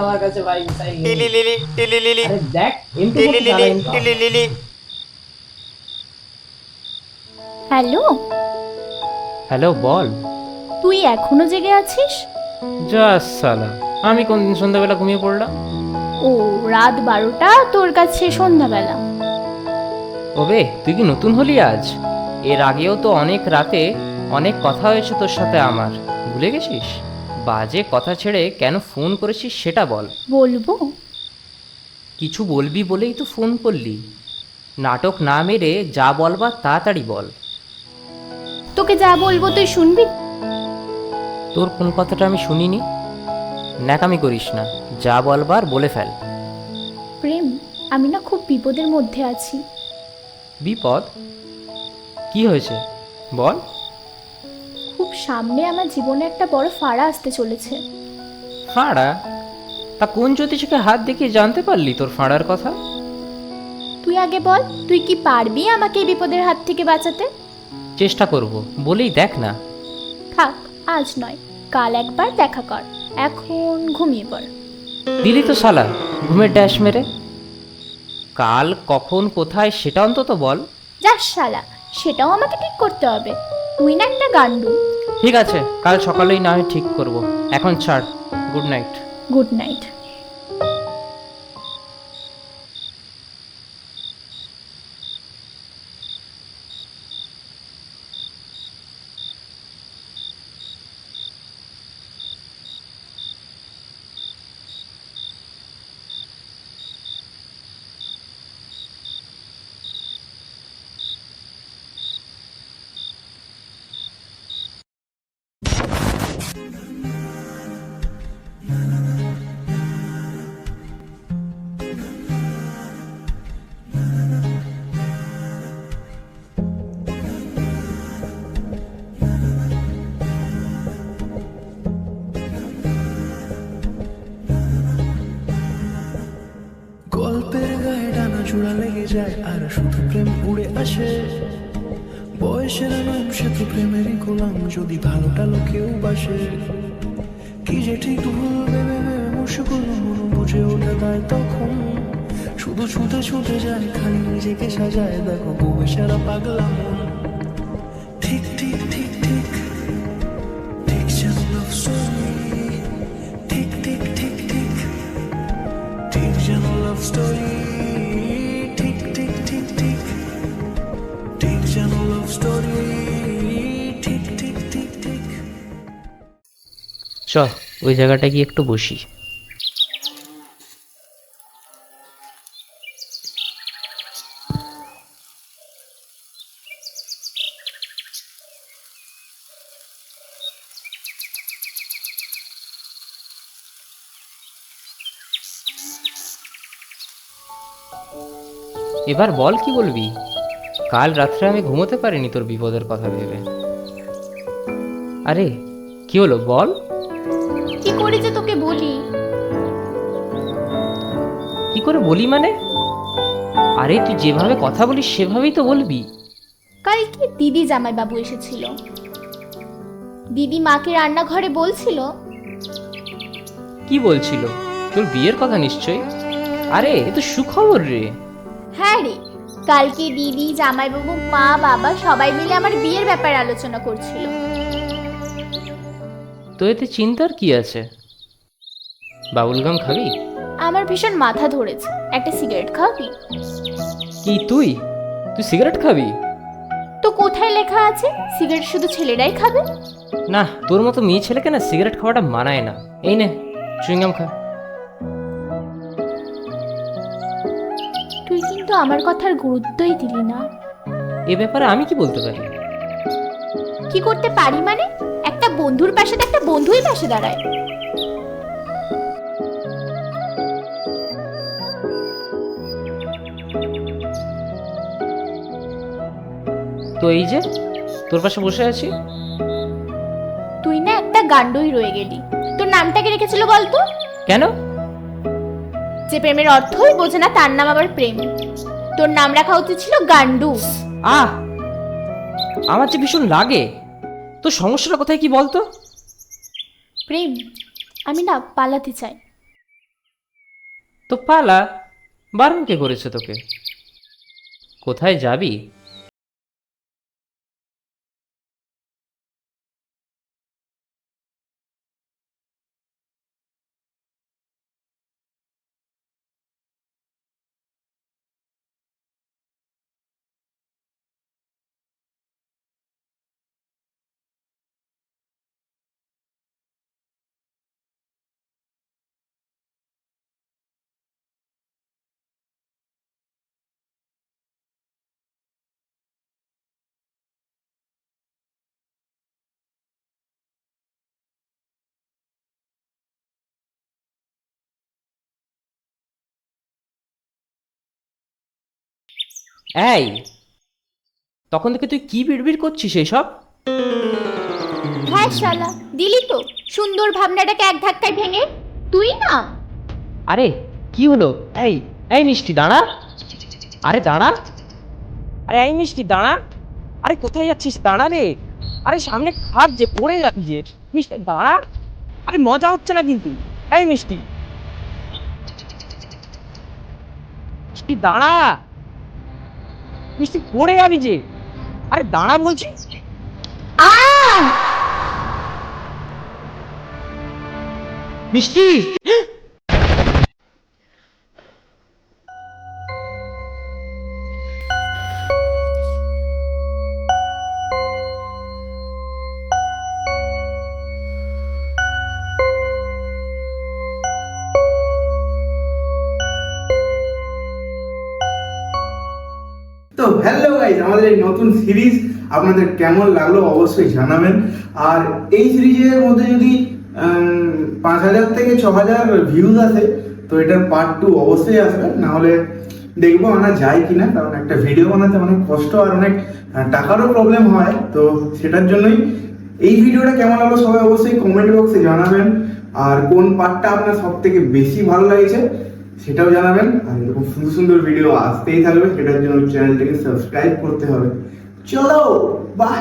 আমার কাছে ভাই লিলি লিলি দেখ লিলি লিলি হ্যালো? হ্যালো বল। তুই এখনও জেগে আছিস? যা সালা আমি কোনদিন সন্ধ্যাবেলা ঘুমিয়ে পড়লাম? ও রাত বারোটা তোর কাছে সন্ধ্যাবেলা। ওবে তুই কি নতুন হলি আজ? এর আগেও তো অনেক রাতে অনেক কথা হয়েছে তোর সাথে আমার। ভুলে গেছিস? বাজে কথা ছেড়ে কেন ফোন করেছিস সেটা বল। বলব? কিছু বলবি বলেই তো ফোন করলি। নাটক না মেরে যা বলবার তাড়াতাড়ি বল। তোকে যা বলব তুই শুনবি? তোর কোন কথাটা আমি শুনিনি? ন্যাকামি করিস না। যা বলবার বলে ফেল। প্রেম আমি না খুব বিপদের মধ্যে আছি। বিপদ? কি হয়েছে? বল। খুব সামনে আমার জীবনে একটা বড় ফাড়া আসতে চলেছে। ফাঁড়া? তা কোন জ্যোতিষকে হাত দেখিয়ে জানতে পারলি তোর ফাঁড়ার কথা? তুই আগে বল তুই কি পারবি আমাকে এই বিপদের হাত থেকে বাঁচাতে? চেষ্টা করব বলেই দেখ না। থাক আজ নয় কাল একবার দেখা কর এখন ঘুমিয়ে পড়। দিলি তো শালা ঘুমের ড্যাশ মেরে। কাল কখন কোথায় সেটা অন্তত বল। যাস শালা সেটাও আমাকে ঠিক করতে হবে। তুই না একটা গান্ডু ঠিক আছে কাল সকালেই না হয় ঠিক করব। এখন ছাড় গুড নাইট গুড নাইট যায় আর শুধু প্রেম উড়ে আসে। বয়সের নাম সে তো প্রেমেরই গোলাম, যদি ভালোটা লোকেও বাসে। কি যে ঠিক ভুল ভেবে ভেবে মুশকুল বুঝে ওঠে তার তখন। শুধু ছুটে ছুটে যায়, খালি নিজেকে সাজায়, দেখো বউ সারা পাগলা মন। ঠিক ঠিক ঠিক ঠিক ঠিক। ঠিক ঠিক ঠিক স্টোরি চ ওই জায়গাটা গিয়ে একটু বসি। এবার বল কি বলবি? কাল রাত্রে আমি ঘুমোতে পারিনি তোর বিপদের কথা ভেবে। আরে, কি হলো বল? বলি। কি করে বলি মানে? আরে তুই যেভাবে কথা বলিস সেভাবেই তো বলবি। কালকে দিদি জামাইবাবু এসেছিল? দিদি মাকে রান্নাঘরে বলছিল? কি বলছিল? তোর বিয়ের কথা নিশ্চয়ই? আরে এ তো সুখবর রে। হ্যাঁ রে কালকে দিদি জামাইবাবু মা বাবা সবাই মিলে আমার বিয়ের ব্যাপারে আলোচনা করছিল। তো এতে চিন্তার কি আছে? বাবুলগাম খাবি? আমার ভীষণ মাথা ধরেছে। একটা সিগারেট খাবি? কি তুই? তুই সিগারেট খাবি? তো কোথায় লেখা আছে? সিগারেট শুধু ছেলেরাই খাবে? না তোর মতো মেয়ে ছেলেকে না সিগারেট খাওয়াটা মানায় না। এই নে চুইংগাম খা। তুই কিন্তু আমার কথার গুরুত্বই দিলি না। এ ব্যাপারে আমি কি বলতে পারি? কি করতে পারি মানে? একটা বন্ধুর পাশে তো একটা বন্ধুই পাশে দাঁড়ায়। তো এই যে তোর পাশে বসে আছি। তুই না একটা গান্ডই রয়ে গেলি। তোর নামটা নামটাকে রেখেছিল বলতো? কেন? যে প্রেমের অর্থই বোঝে না তার নাম আবার প্রেম। তোর নাম রাখা উচিত ছিল গান্ডু আহ! আমার যে ভীষণ লাগে। তো সমস্যাটা কোথায় কি বলতো? প্রেম আমি না পালাতে চাই। তো পালা। বারণ কে করেছে তোকে? কোথায় যাবি? এই তখন থেকে তুই কি বিড়বিড় করছিস এসব? হ্যাঁ শালা দিলি তো সুন্দর ভাবনাটাকে এক ধাক্কায় ভেঙে। তুই না? আরে কি হলো? এই এই মিষ্টি দাঁড়া। আরে দাঁড়া। আরে এই মিষ্টি দাঁড়া। আরে কোথায় যাচ্ছিস? দাঁড়া রে। আরে সামনে খাট যে পড়ে যাবি যে মিষ্টি দাঁড়া। আরে মজা হচ্ছে না কিন্তু। এই মিষ্টি। মিষ্টি দাঁড়া। মিষ্টি পড়ে যাবি যে। আরে দাঁড়া বলছি। মিষ্টি! আমাদের এই নতুন সিরিজ আপনাদের কেমন লাগল অবশ্যই জানাবেন। আর এই সিরিজের মধ্যে যদি পাঁচ হাজার থেকে ছ হাজার ভিউজ আসে, তো এটার পার্ট টু অবশ্যই আসবে। না হলে দেখব আনা যায় কি না কারণ একটা ভিডিও বানাতে অনেক কষ্ট আর অনেক টাকারও প্রবলেম হয়। তো সেটার জন্যই এই ভিডিওটা কেমন লাগল সবাই অবশ্যই কমেন্ট বক্সে জানাবেন। আর কোন পার্টটা আপনার সব থেকে বেশি ভালো লাগছে সেটাও জানাবেন। আর এরকম সুন্দর সুন্দর ভিডিও আসতেই থাকবে। সেটার জন্য চ্যানেলটাকে সাবস্ক্রাইব করতে হবে। চলো বাই